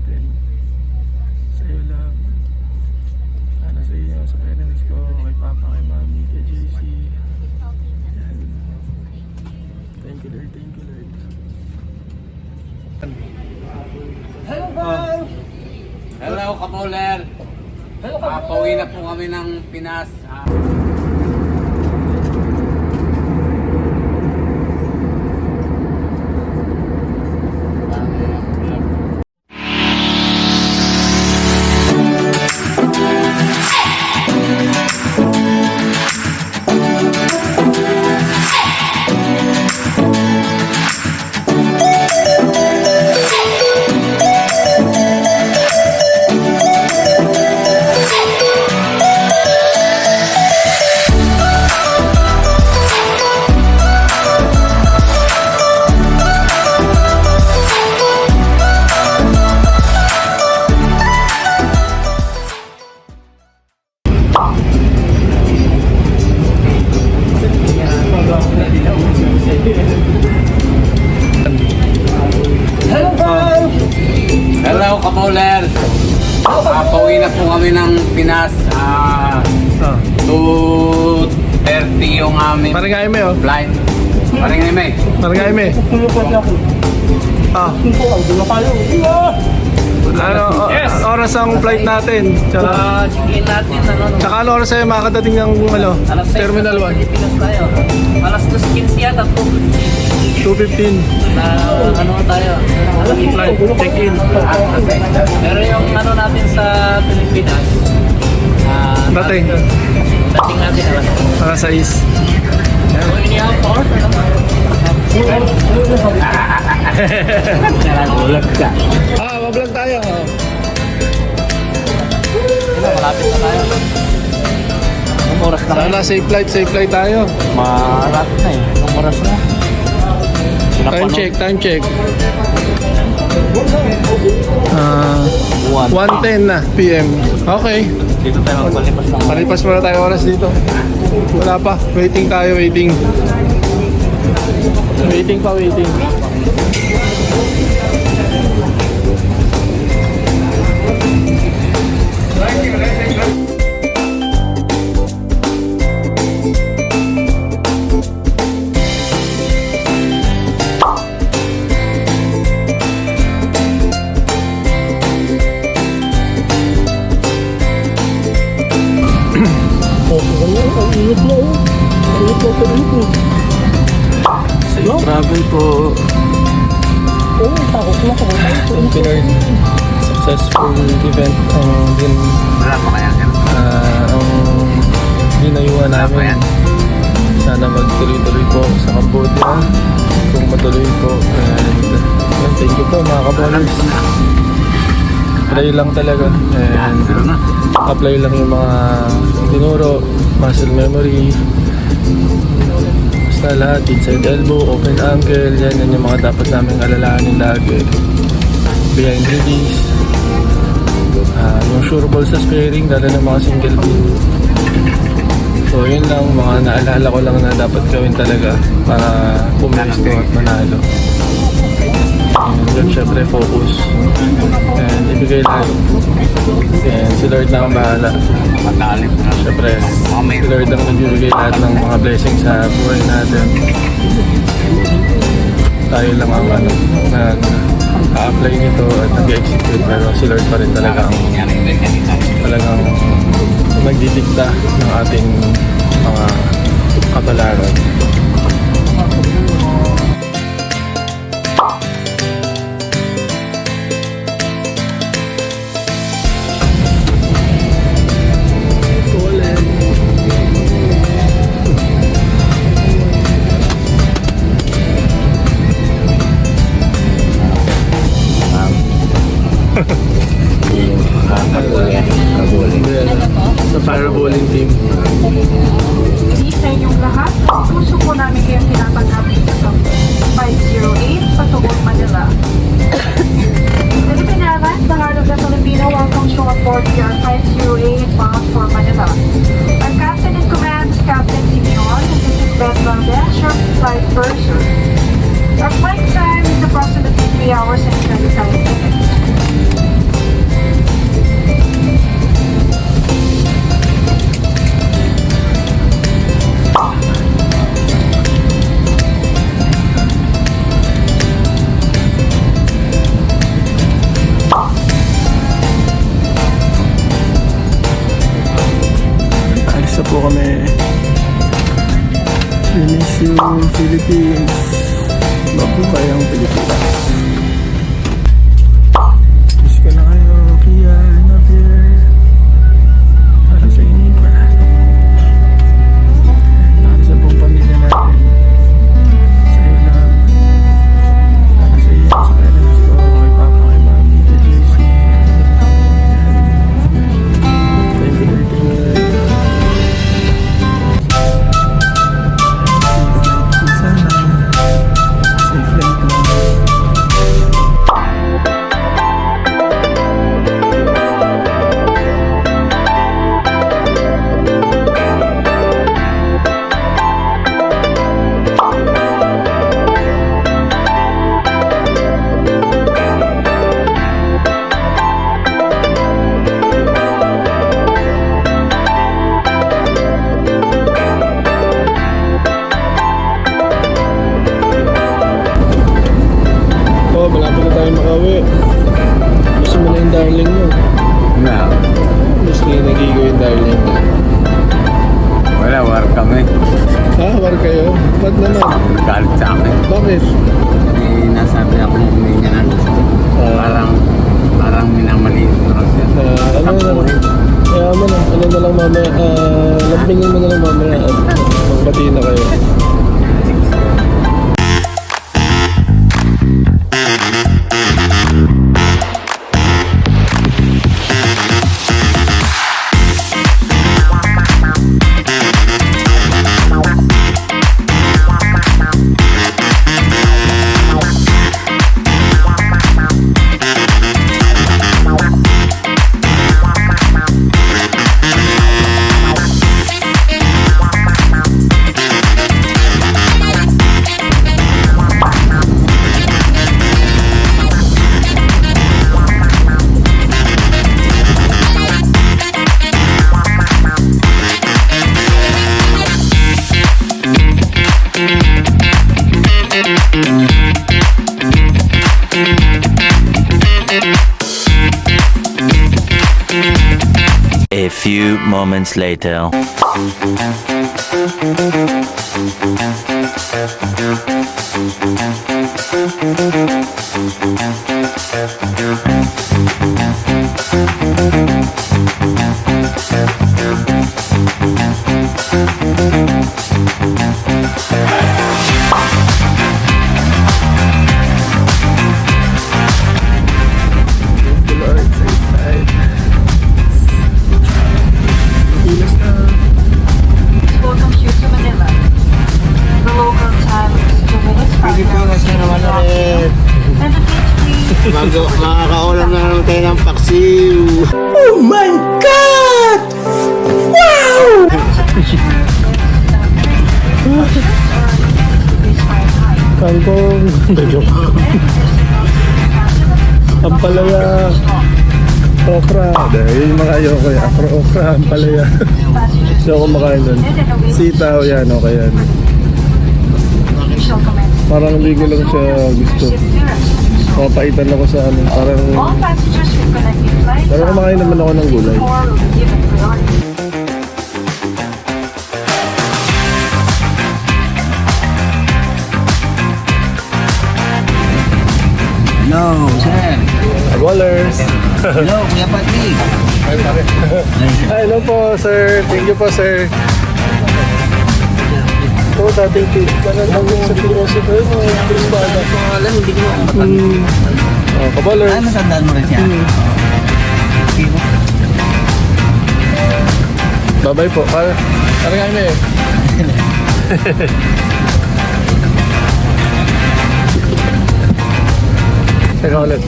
natin. Sa iyo, love. Sana sa iyo, sa parents ko, kay papa, kay mami, kay JC. Yan. Thank you, Lord. Thank you, Lord. Hello, Bang! Hello, Kapoler. Hello, Uh, pauwi na po kami ng Pinas. Ah, Pauwi na po kami ng Pinas. Ah, Ah. 2.30 yung aming Parang ime, oh. flight. Parang nga may. Parang nga ime. Tulupot ako. Ah. Ito, ang dulo kayo. Ano, Yes. oras ang flight natin? Tsaka, Ah, sige natin, ano, no? tsaka ano oras tayo makakadating ng ano, Alas 6 Terminal na 1? Pilipinas tayo. Alas 2.15 yata po. 2.15. Na, ano tayo? Flight, check-in. Pero yung ano natin sa Pilipinas, ah, Dating. dating natin alas Alas 6. Ano ang power? Ah, mablog tayo. Malapit na tayo. Anong oras na Sana safe flight, safe flight tayo. Malapit na eh. Anong oras na? Time check, time check. Ah, 1.10 na PM. Okay. Dito tayo magpalipas ng Palipas muna tayo oras dito. Wala pa. Waiting tayo, waiting. Waiting pa, waiting. Travel po. Thank you Lord. Successful event ang din Wala pa kaya ah, ang namin. Sana magtuloy-tuloy po sa Cambodia. Kung matuloy po. And yun, thank you po mga kabolers. Apply lang talaga. And Pero na. apply lang yung mga tinuro, muscle memory, basta lahat, inside elbow, open ankle, yan, yan yung mga dapat namin alalahanin lagi. Behind release, Ah, yung sure ball sa sparing, lalo ng mga single pin. So yun lang, mga naalala ko lang na dapat gawin talaga para pumesto at manalo. Yun, syempre focus. And ibigay lahat. And si Lord na ang bahala. Matalim na. Siyempre, si Lord ang nagbibigay lahat ng mga blessings sa buhay natin. Tayo lang ang ano, nag-a-apply nito at nag-execute pero si Lord pa rin talaga ang talagang nagdidikta ng ating mga kapalaran. Your flight que mamaya. Ah, lambingin mo na lang mamaya. At magbati na kayo. Moments later. Kangkong. Ampalaya. Okra. Dahil yung mga ayoko yan. Okra, okra, ampalaya. Hindi ako kumakain nun. Sitaw yan, okay yan. Parang hindi ko lang siya gusto. Papaitan ako sa ano. Parang, parang kumakain naman ako ng gulay. No, sir. Ballers! Hello, Kuya Patrick. Hi, hello po, sir. Thank you po, sir. Ito, dating tip ka na lang sa Piloso ko yun. mga Krispada. Alam, hindi ko makapag... Hmm. Oh, kabalers. Ay, matandaan mo rin siya. Bye-bye po. Par parang kami eh. Teka ulit.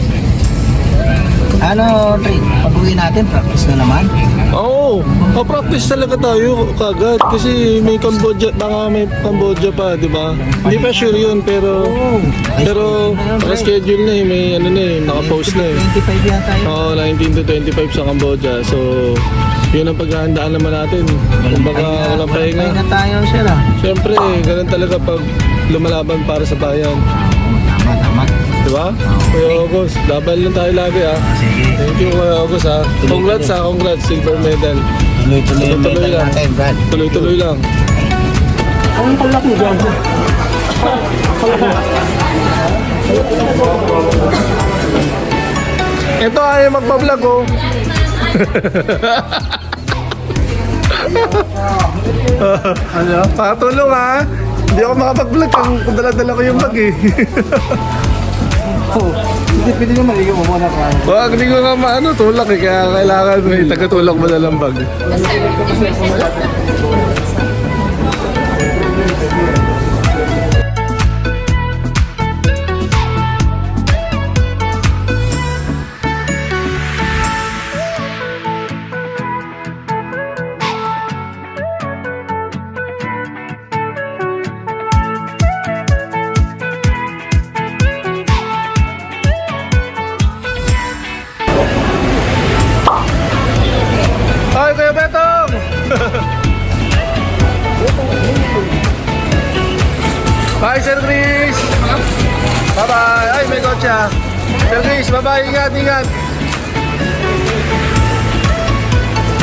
Ano, Tri? Pag-uwi natin, practice na naman. Oo, oh, practice talaga tayo kagad kasi may Cambodia, baka may Cambodia pa, di ba? Hindi pa sure yun, pero pero naka-schedule na eh, may ano na eh, naka-post na eh. 25 yata yun. Oo, 19 to 25 sa Cambodia. So, yun ang paghahandaan naman natin. Kumbaga, walang pahinga. Pahinga tayo, sir. ah. Siyempre, ganun talaga pag lumalaban para sa bayan. Ba? Kuya August, laban lang tayo lagi ah. Sige. Thank you Kuya August ah. Congrats ah, congrats, silver medal. Tuloy-tuloy yung metal lang. natin, Brad. Tuloy-tuloy lang. Ang kalak mo dyan. Ito ay magpa-vlog oh. ano? Patulong ha. Hindi ako makapag-vlog kung kung dala-dala ko yung bag eh. Hindi, pwede naman ikaw mo muna ka. Wag, hindi ko nga maano, tulak eh. Kaya kailangan may taga-tulak mo na lang bag. Sir Chris, bye-bye! Ingat, ingat!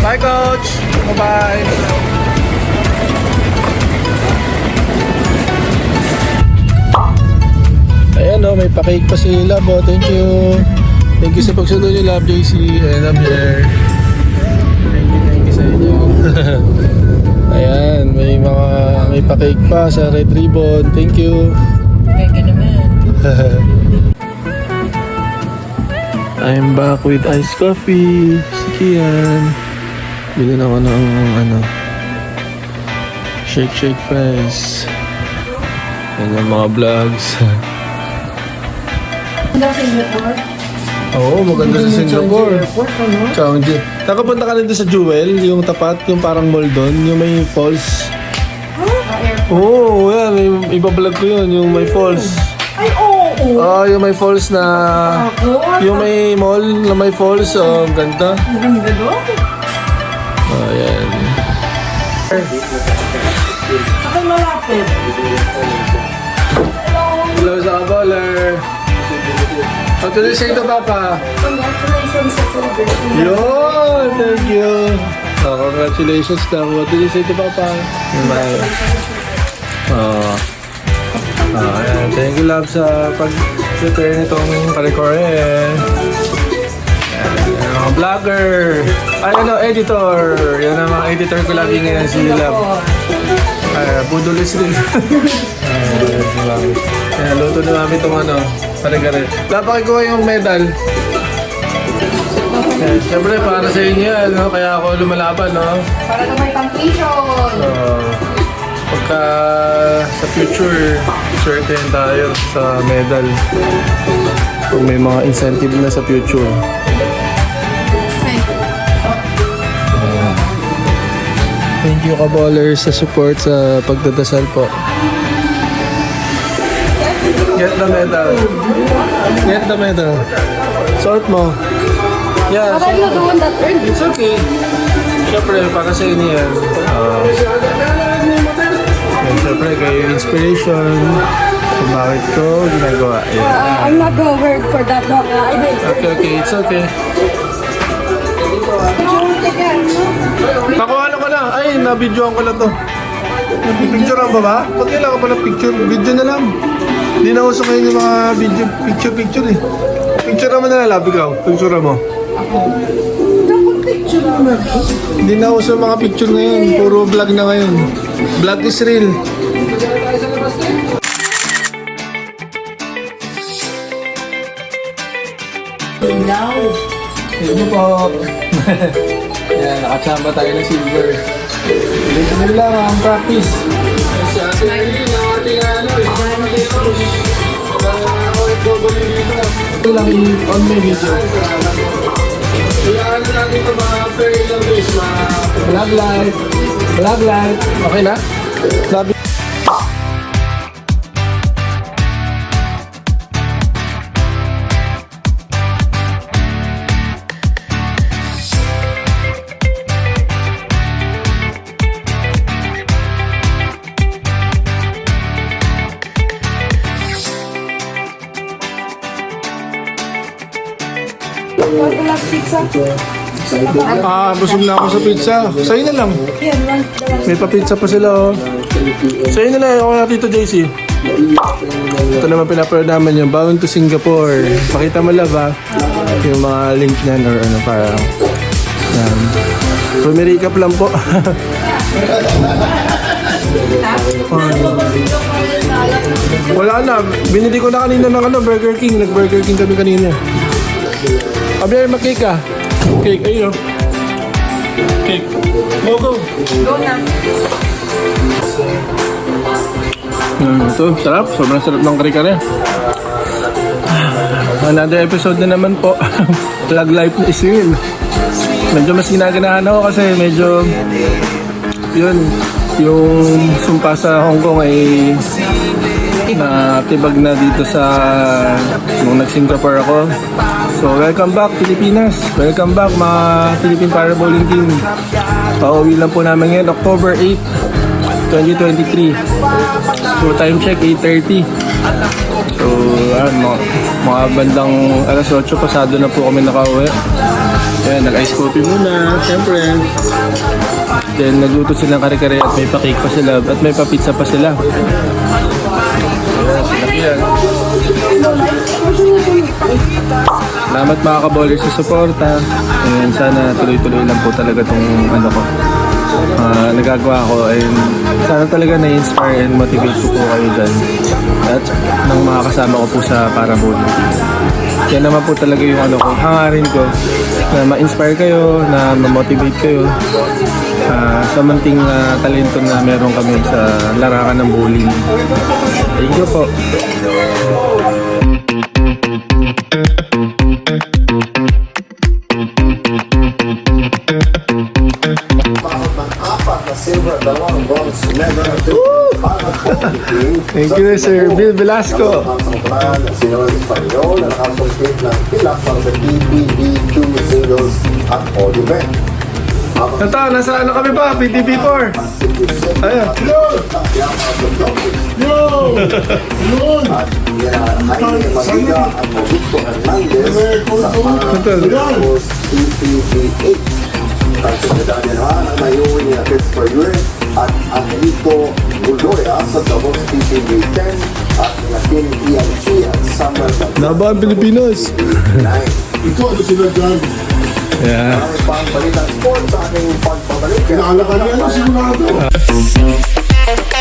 Bye, Coach! Bye-bye! Ayan o, may pa-cake pa si Love oh. Thank you! Thank you sa pagsunod niyo, Love JC and Love Jer. Thank you, thank you sa inyo. Ayan, may mga may pa-cake pa sa Red Ribbon. Thank you. Thank you naman. I'm back with iced coffee. Si Kian. Bilhin ako ng ano Shake Shake Fries. Yan yung mga vlogs. Oo, maganda sa Singapore. Changji. Nakapunta ka doon sa Jewel, yung tapat, yung parang mall doon, yung may falls. Oo, oh, yan, may, ibablog ko yun, yung may falls. Oo. Ah, yung may falls na... Yung may mall na may falls, oh, ang ganda. Maganda doon. Oh, yan. Saka malapit. Hello sa kaballer. You say to Papa? Congratulations sa celebration. Yun! Thank you! Oh, congratulations daw. What do you say to Papa? Bye. Oh. Oh, ayan. Thank you, love, sa pag-prepare nitong parecore. Ayan, mga vlogger. Ay, ano, editor. Yan ang mga editor ko lagi ngayon si Love. Uh, budulis rin. Ayan, si Mami. Ayan, luto ni Mami itong ano, parecore. Dapat ko yung medal. Eh, Siyempre, para sa inyo yan, no? kaya ako lumalaban, no? Para na may completion. Uh, pagka sa future, certain tayo sa medal. Kung may mga incentive na sa future. Uh, thank you, Kabolers, sa support sa pagdadasal po. Get the medal. Get the medal. Sort mo. Yeah, Bakit mo doon that early? It's okay. Siyempre, para sa inyo yan. Uh, yan, siyempre, kayo yung inspiration kung bakit ko ginagawa. Yan. Uh, I'm not gonna work for that long. Did. Okay, okay. It's okay. Nakuha ko na. Ay, nabidyoan ko na to. Picturean ba ba? Pag kailangan pa ng picture, video na lang. Hindi na uso ngayon yung mga video, picture, picture eh. Picture naman na lang, ikaw. Picture mo. Hindi na uso mga picture ngayon. Puro vlog na ngayon. Vlog is real. Thank you po. Yan, nakachamba tayo ng silver. Dito nila lang ang practice. Si Ate Eileen, ang ating ano. Ito lang on my video natin ito mga prayer ng Love life. Love life. Okay na? Love Pag-alak, six up. Ah, busog na ako sa pizza. Sa'yo na lang. May pa-pizza pa sila, oh. Sa'yo na lang, ako na Tito JC. Ito naman pinapanood namin yung Bound to Singapore. Pakita mo love, ah. Yung mga link niyan or ano para. Yan. So, may recap lang po. Wala na. Binili ko na kanina ng ano, Burger King. Nag-Burger King kami kanina. Abi, mag-cake ka. Cake, ayun. oh. Cake. Go, go. Go na. Mm, ito, sarap. Sobrang sarap ng kare-kare. Another episode na naman po. Vlog life ni Iswin. Medyo mas ginaganahan ako kasi medyo yun, yung sumpa sa Hong Kong ay natibag na dito sa nung nag-Singapore ako. So, welcome back Pilipinas. Welcome back mga Philippine Para Bowling Team. Pauwi lang po namin ngayon, October 8, 2023. So, time check, 8.30. So, ano, mga bandang alas 8 pasado na po kami nakauwi. Ayan, nag-ice coffee muna, syempre. Then, nagluto silang kare-kare at may pa-cake pa sila at may pa-pizza pa sila. Ayan. Salamat mga kabolers sa suporta. And sana tuloy-tuloy lang po talaga tong ano ko. ah, nagagawa ko and sana talaga na-inspire and motivate ko po kayo dyan at ng mga kasama ko po sa Team. Yan naman po talaga yung ano ko, hangarin ko na ma-inspire kayo, na ma-motivate kayo ah, sa manting ah, talento na meron kami sa larangan ng bowling. Thank you po. Thank you, Sir Bill Velasco. Espanyol ang associate ng pilak para sa PPV2 singles at all event. Ito, nasa ano kami ba? PTP4. Ayun. Hernandez sa Parangos PPV8. Ang ang mayuwi ni Christopher at Angelito Guloya sa Davos PPV10 at Natin EMC at Summer Laban Pilipinas. 9. Ito, ano sila dyan? Yeah. Ang pang balitang sports sa ating pagpabalik. Naalala ka niya, sigurado. Thank